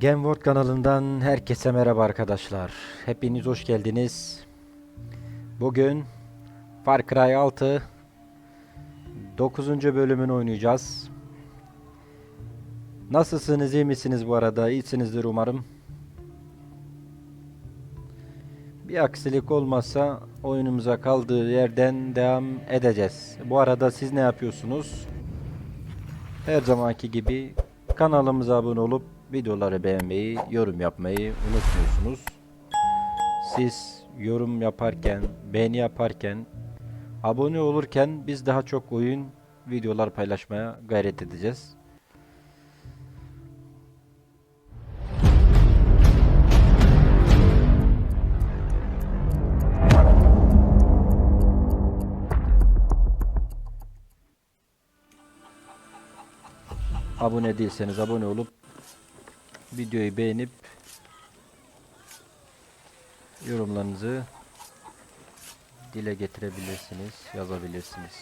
Gameword kanalından herkese merhaba arkadaşlar. Hepiniz hoş geldiniz. Bugün Far Cry 6 9. bölümünü oynayacağız. Nasılsınız, iyi misiniz bu arada? İyisinizdir umarım. Bir aksilik olmazsa oyunumuza kaldığı yerden devam edeceğiz. Bu arada siz ne yapıyorsunuz? Her zamanki gibi kanalımıza abone olup videoları beğenmeyi, yorum yapmayı unutmuyorsunuz. Siz yorum yaparken, beğeni yaparken, abone olurken biz daha çok oyun videolar paylaşmaya gayret edeceğiz. Abone değilseniz abone olup videoyu beğenip yorumlarınızı dile getirebilirsiniz, yazabilirsiniz.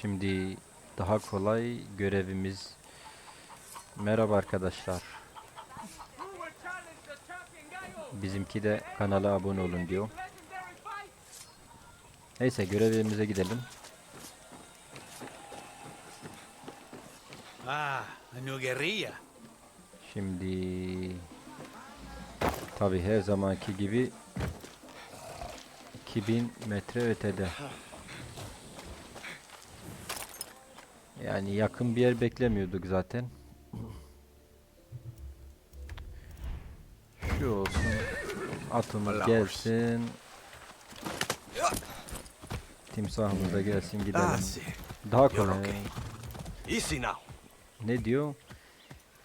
Şimdi daha kolay görevimiz. Merhaba arkadaşlar. Bizimki de kanala abone olun diyor. Neyse görevimize gidelim. Ah, a new guerrilla. Şimdi tabi her zamanki gibi 2000 metre ötede. Yani yakın bir yer beklemiyorduk zaten. Şu olsun. Atımız gelsin. Timsahımız da gelsin gidelim. Ah. Daha kolay. Easy now. Ne diyor?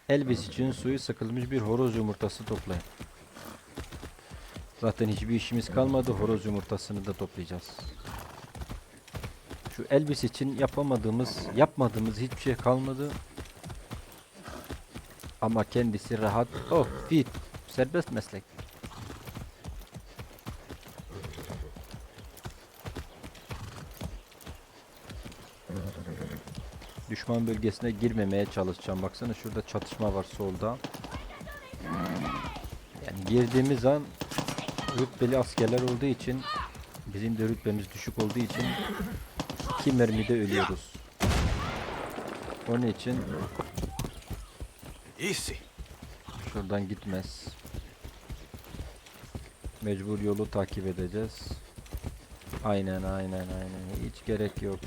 Elvis için suyu sıkılmış bir horoz yumurtası toplayın. Zaten hiçbir işimiz kalmadı. Horoz yumurtasını da toplayacağız. Şu Elvis için yapamadığımız, yapmadığımız hiçbir şey kalmadı. Ama kendisi rahat. Oh, fit. Serbest meslek. Düşman bölgesine girmemeye çalışacağım. Baksana şurada çatışma var solda. Yani girdiğimiz an rütbeli askerler olduğu için bizim de rütbemiz düşük olduğu için iki mermide ölüyoruz. Onun için Easy. şuradan gitmez. Mecbur yolu takip edeceğiz. Aynen aynen aynen. Hiç gerek yok.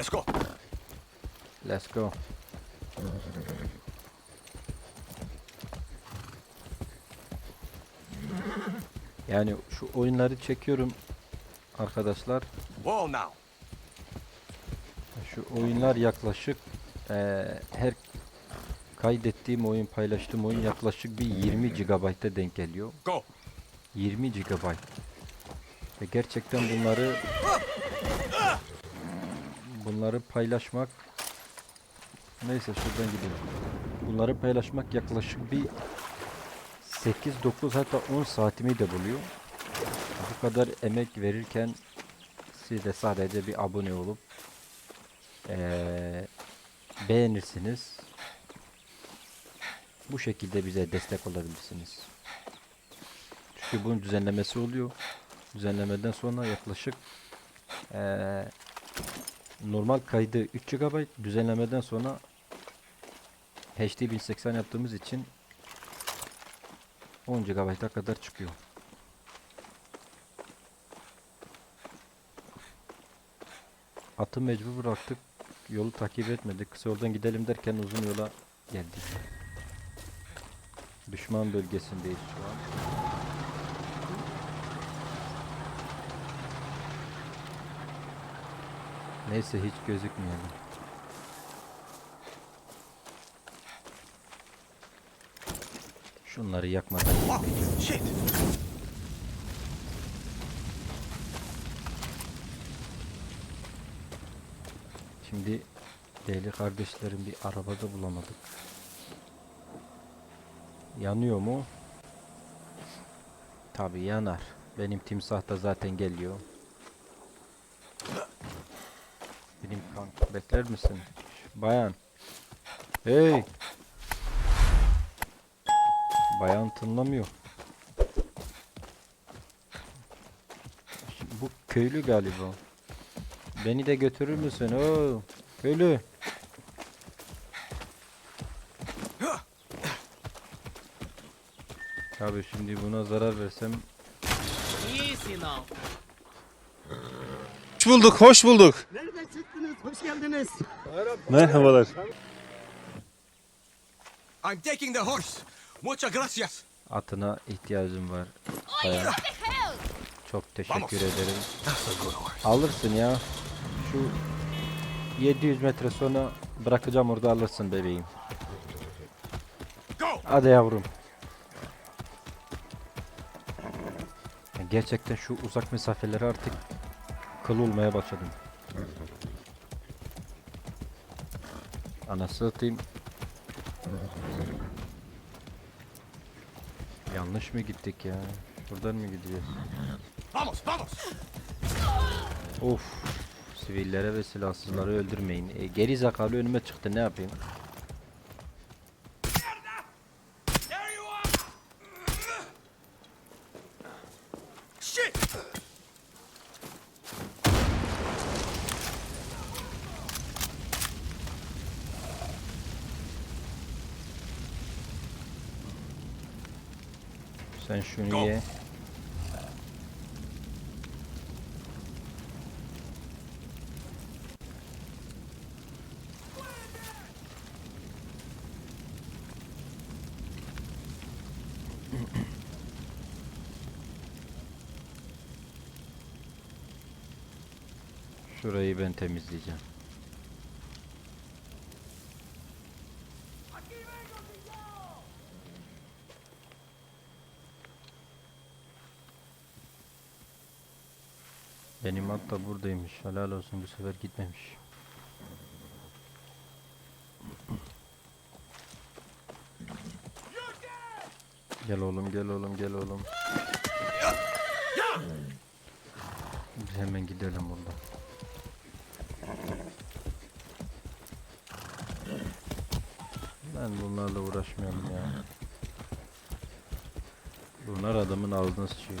Let's go. Let's go. Yani şu oyunları çekiyorum arkadaşlar. Wall now. Şu oyunlar yaklaşık eee, her kaydettiğim oyun, paylaştığım oyun yaklaşık bir 20 GB'a denk geliyor. Go. 20 GB. Ve gerçekten bunları bunları paylaşmak neyse şuradan gidelim. Bunları paylaşmak yaklaşık bir 8-9 hatta 10 saatimi de buluyor. Bu kadar emek verirken siz de sadece bir abone olup eee, beğenirsiniz. Bu şekilde bize destek olabilirsiniz. Çünkü bunun düzenlemesi oluyor. Düzenlemeden sonra yaklaşık eee, normal kaydı 3 GB düzenlemeden sonra HD 1080 yaptığımız için 10 GB'a kadar çıkıyor. Atı mecbur bıraktık. Yolu takip etmedik. Kısa yoldan gidelim derken uzun yola geldik. Düşman bölgesindeyiz şu an. Neyse hiç gözükmeyelim. Şunları yakmadan Oh, shit. Şimdi değerli kardeşlerim bir arabada bulamadık. Yanıyor mu? Tabi yanar. Benim timsah da zaten geliyor. Benim kanka bekler misin? Bayan. Hey. Bayan tınlamıyor. Şimdi Bu köylü galiba. Beni de götürür müsün? Oo, köylü. Abi şimdi buna zarar versem Easy now. Hoş bulduk, hoş bulduk. Hoş geldiniz. Merhabalar. I'm taking the horse. Muchas gracias. atına ihtiyacım var. Bayan. Çok teşekkür Vamos. ederim. Alırsın ya. Şu 700 metre sonra bırakacağım orada alırsın bebeğim. Go. Hadi yavrum. Ya Gerçekten şu uzak mesafeleri artık kıl olmaya başladım. Anası atayım. Yanlış mı gittik ya? Şuradan mı gidiyoruz? Vamos, vamos. Of. Sivillere ve silahsızları öldürmeyin. E, geri zakalı önüme çıktı ne yapayım? Sen şunu ye. Şurayı ben temizleyeceğim. Benim at da buradaymış. Helal olsun bu sefer gitmemiş. Gel oğlum gel oğlum gel oğlum. Biz hemen gidelim buradan. Ben bunlarla uğraşmayalım ya. Bunlar adamın ağzına sıçıyor.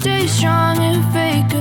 stay strong and fake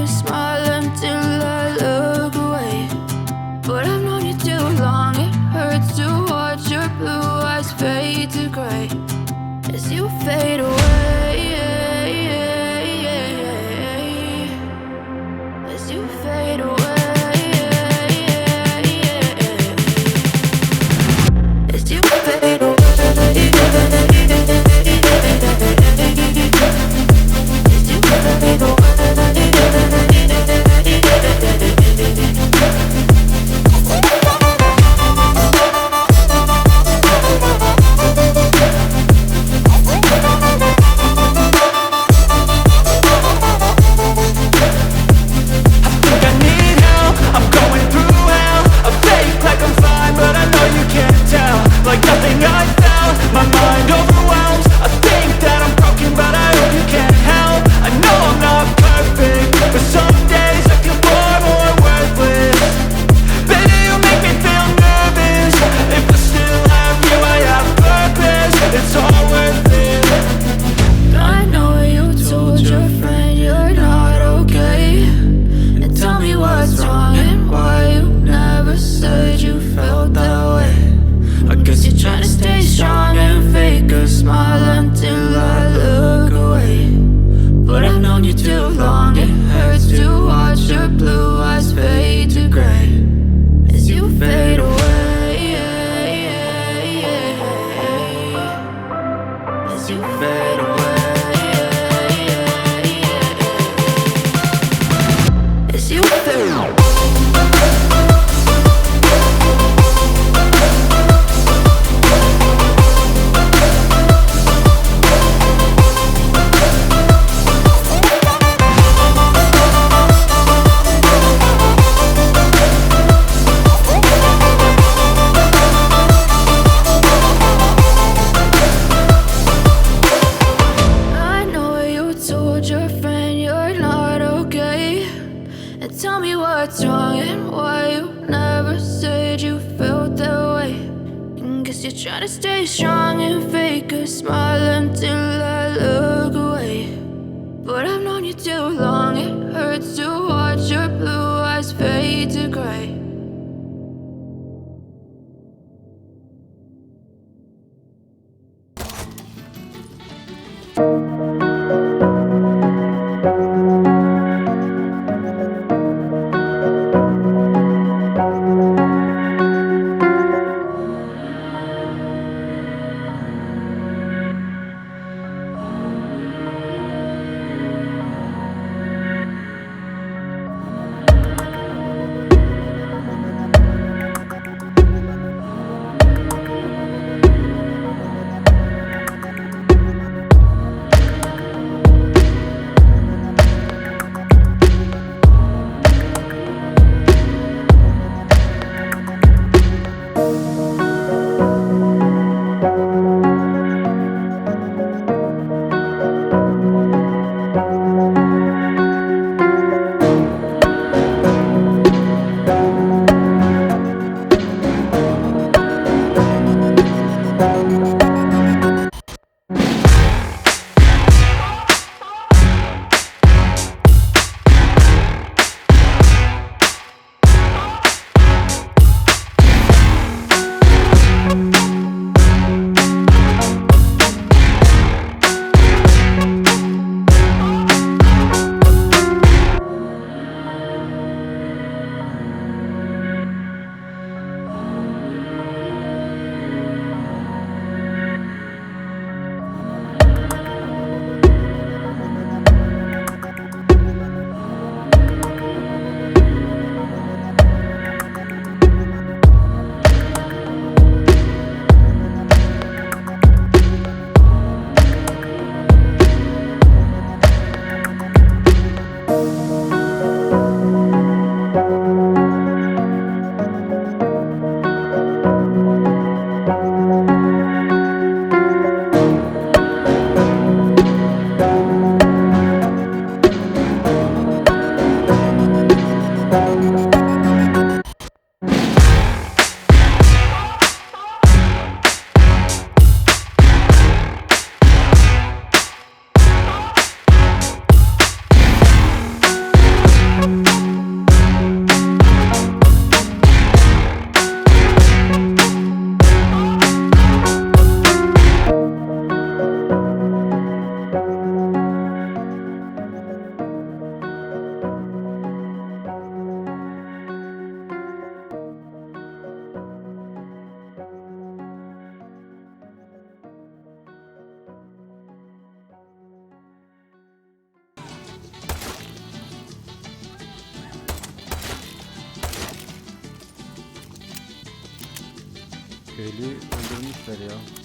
Köylü öldürmüşler ya.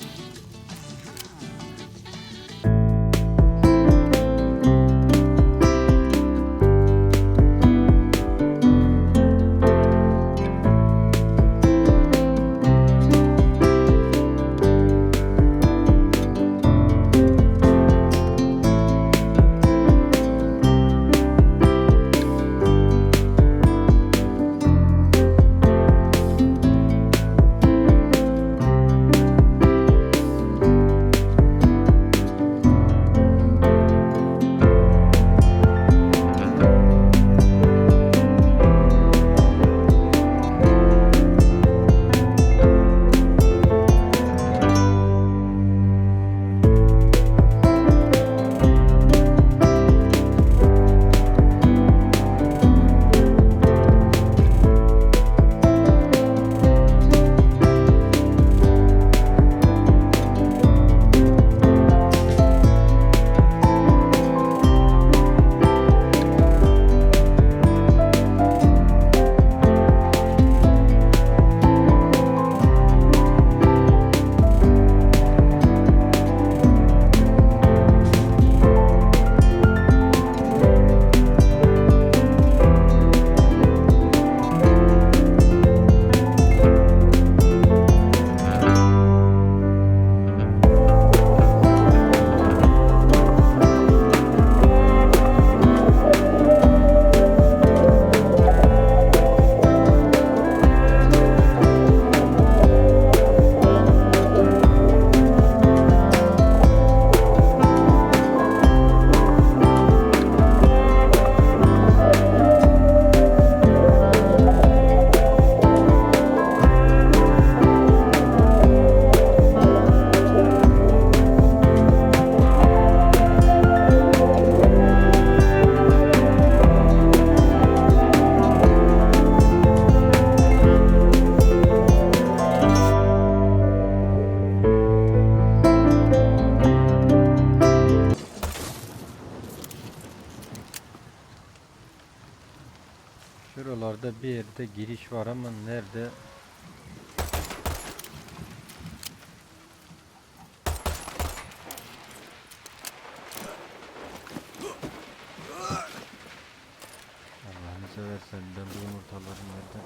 Seversen ben bu yumurtaları nereden?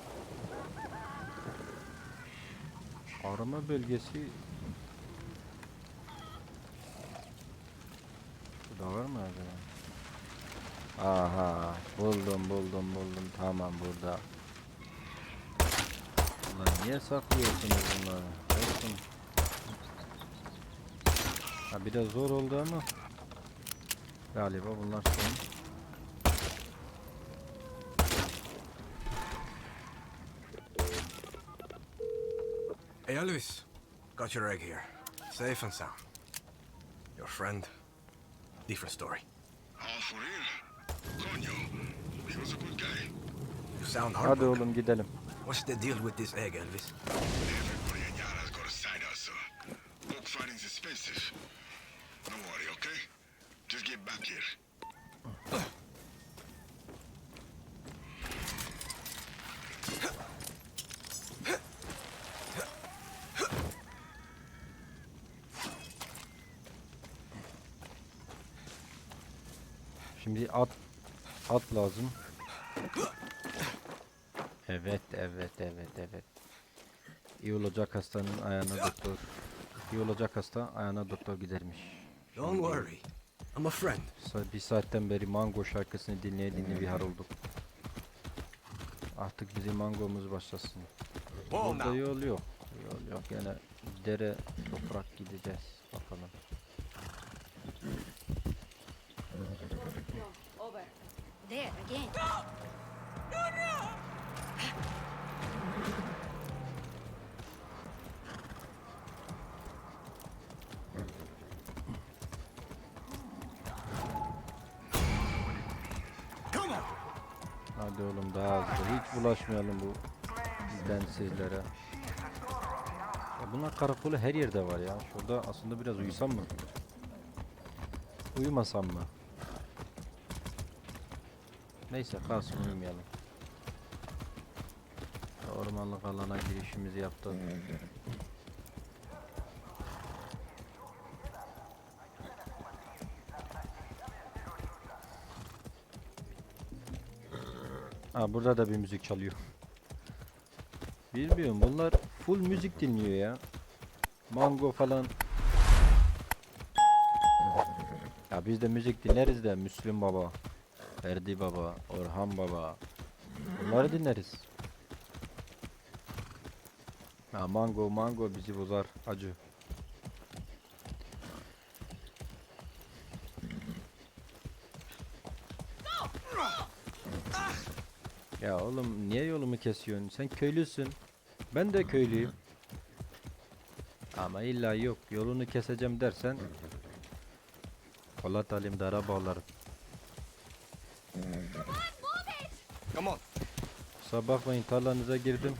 Arama bölgesi Burada var mı acaba? Aha buldum buldum buldum tamam burada. Ulan niye saklıyorsunuz bunları? Olsun. Ha biraz zor oldu ama galiba bunlar son. Hey, Elvis. Got your egg here. Safe and sound. Your friend, different story. Oh, for real? Coño, he was a good guy. You sound Hadi heartbroken. oğlum gidelim. What's the deal with this egg, Elvis? Everybody in Yara's got a side hustle. Book fighting's expensive. Don't worry, okay? Just get back here. Şimdi at at lazım. Evet evet evet evet. İyi olacak hastanın ayağına doktor. İyi olacak hasta ayağına doktor gidermiş. Don't worry. I'm a friend. Bir saatten beri Mango şarkısını dinleye dinleye bir har olduk. Artık bizim mangomuz başlasın. Burada yol yok. Yol yok. Yine dere toprak gideceğiz. There again. Come on! Hadi oğlum daha hızlı. Hiç bulaşmayalım bu densizlere. Ya bunlar karakolu her yerde var ya. Şurada aslında biraz uyusam mı? Uyumasam mı? Neyse kalsın uyumayalım. Ormanlık alana girişimizi yaptık. Ha burada da bir müzik çalıyor. Bilmiyorum bunlar full müzik dinliyor ya. Mango falan. Ya biz de müzik dinleriz de Müslüm Baba, Ferdi Baba, Orhan Baba. Bunları dinleriz. Ha mango mango bizi bozar acı. Ya oğlum niye yolumu kesiyorsun? Sen köylüsün. Ben de köylüyüm. Ama illa yok yolunu keseceğim dersen Polat alim dara bağlarım. Kusura bakmayın tarlanıza girdim.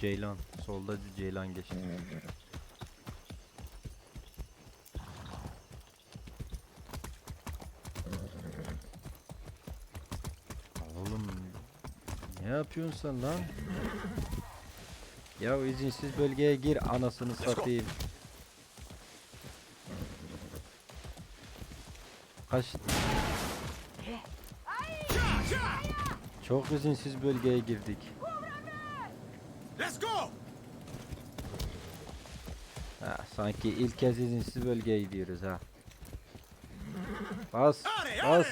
Ceylan. Solda Ceylan geçti. Oğlum ne yapıyorsun sen lan? Ya izinsiz bölgeye gir anasını satayım. Kaç Çok izinsiz bölgeye girdik. Let's go! Ha, sanki ilk kez izinsiz bölgeye gidiyoruz ha. Bas, bas.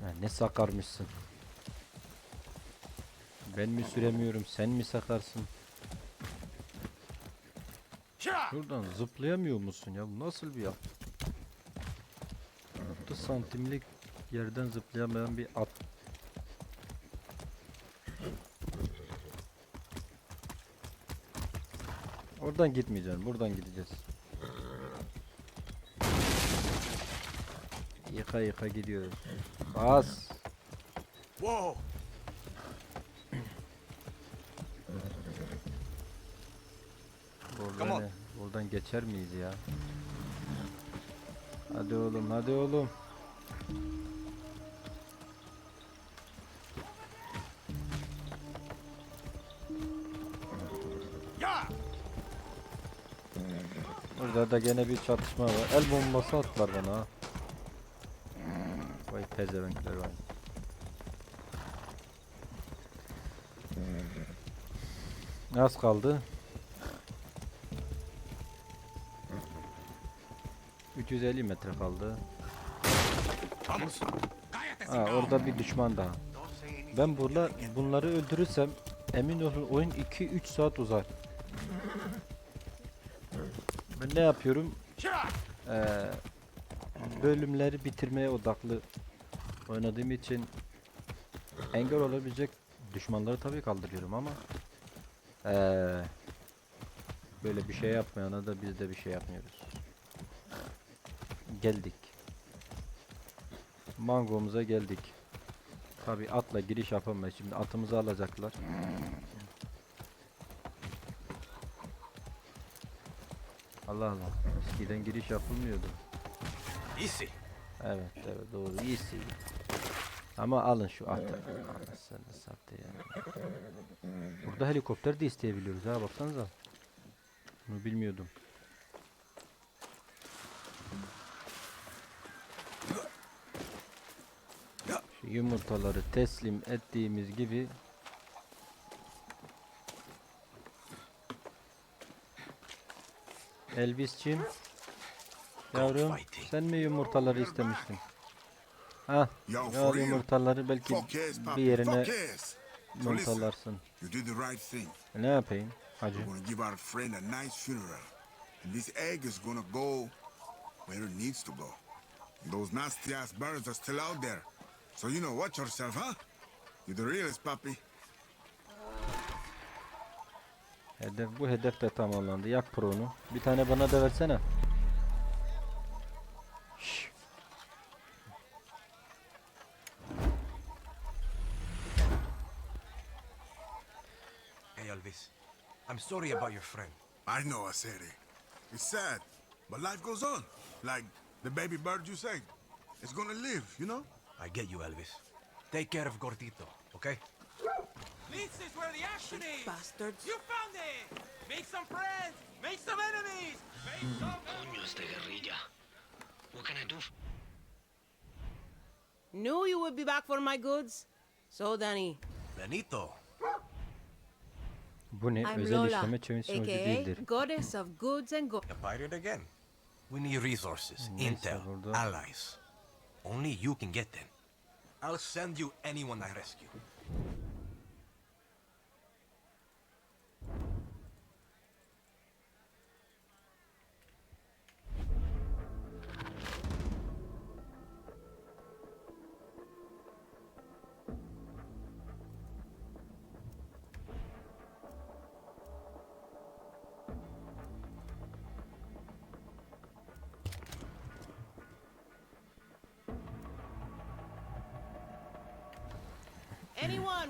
Ha, ne sakarmışsın. Ben mi süremiyorum, sen mi sakarsın? Şuradan zıplayamıyor musun ya? Bu nasıl bir yap? 30 santimlik yerden zıplayamayan bir at. Oradan gitmeyeceksin, buradan gideceğiz. Yıka yıka gidiyoruz. Bas. Whoa! Buradan Come on. Yani buradan geçer miyiz ya? Hadi oğlum, hadi oğlum. Burada da gene bir çatışma var. El bombası attılar bana ha. Vay pezevenkler vay. Az kaldı. 350 metre kaldı. Ha orada bir düşman daha. Ben burada bunları öldürürsem emin olun oyun 2-3 saat uzar. Ben ne yapıyorum? Ee, bölümleri bitirmeye odaklı oynadığım için engel olabilecek düşmanları tabii kaldırıyorum ama ee, böyle bir şey yapmayana da biz de bir şey yapmıyoruz. Geldik. Mangomuza geldik. Tabi atla giriş yapamayız. Şimdi atımızı alacaklar. Allah Allah. Eskiden giriş yapılmıyordu. Easy. Evet evet doğru. İyisi. Ama alın şu atı. Anasını sattı ya. Burada helikopter de isteyebiliyoruz ha baksanıza. Bunu bilmiyordum. Şu yumurtaları teslim ettiğimiz gibi Elvisçim Yavrum sen mi yumurtaları istemiştin? Ha, Yo, ya for real. yumurtaları belki bir yerine thing. E, Ne yapayım hacı? This egg is gonna go where it needs to go. Those nasty ass birds are still out there. So you know, watch yourself, huh? You're the realest, papi. Hedef bu hedef de tamamlandı. Yak pro'nu. Bir tane bana da versene. Hey, Elvis. I'm sorry about your friend. I know, I said it. It's sad, but life goes on. Like the baby bird you saved. It's gonna live, you know? I get you, Elvis. Take care of Gordito, okay? This is where the action is. Bastards. You found it. Make some friends. Make some enemies. Make some. Mm. Coños de guerrilla. What can I do? Knew you would be back for my goods. So, Danny, Benito. Bu ne? I'm Özel Lola, işleme çeviri sonucu aka değildir. Goddess of Goods and Go. A pirate again. We need resources, Neyse, intel, burada- allies. Only you can get them. I'll send you anyone I rescue.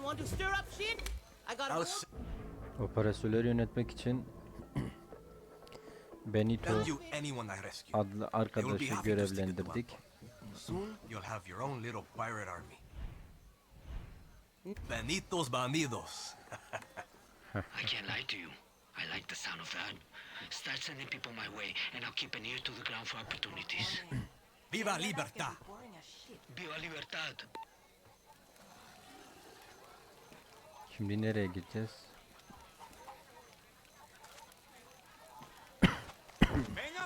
Want to stir up shit? I got a Operatörleri yönetmek için Benito adlı arkadaşı görevlendirdik. Soon you'll have your own little pirate army. Benitos bandidos. I can't lie to you. I like the sound of that. Start sending people my way, and I'll keep an ear to the ground for opportunities. Viva libertad. Viva Libertad! Şimdi nereye gideceğiz? Venga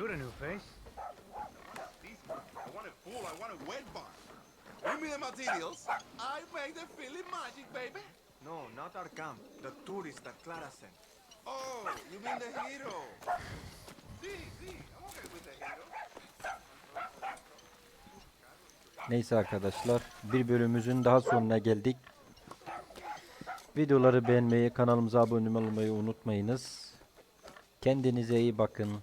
You're a new face. I want a pool, I want a wet bar. Give me the materials. I make the feeling magic, baby. No, not our camp. The tourist that Clara sent. Oh, you mean the hero? See, see, I'm okay with the hero. Neyse arkadaşlar bir bölümümüzün daha sonuna geldik. Videoları beğenmeyi, kanalımıza abone olmayı unutmayınız. Kendinize iyi bakın.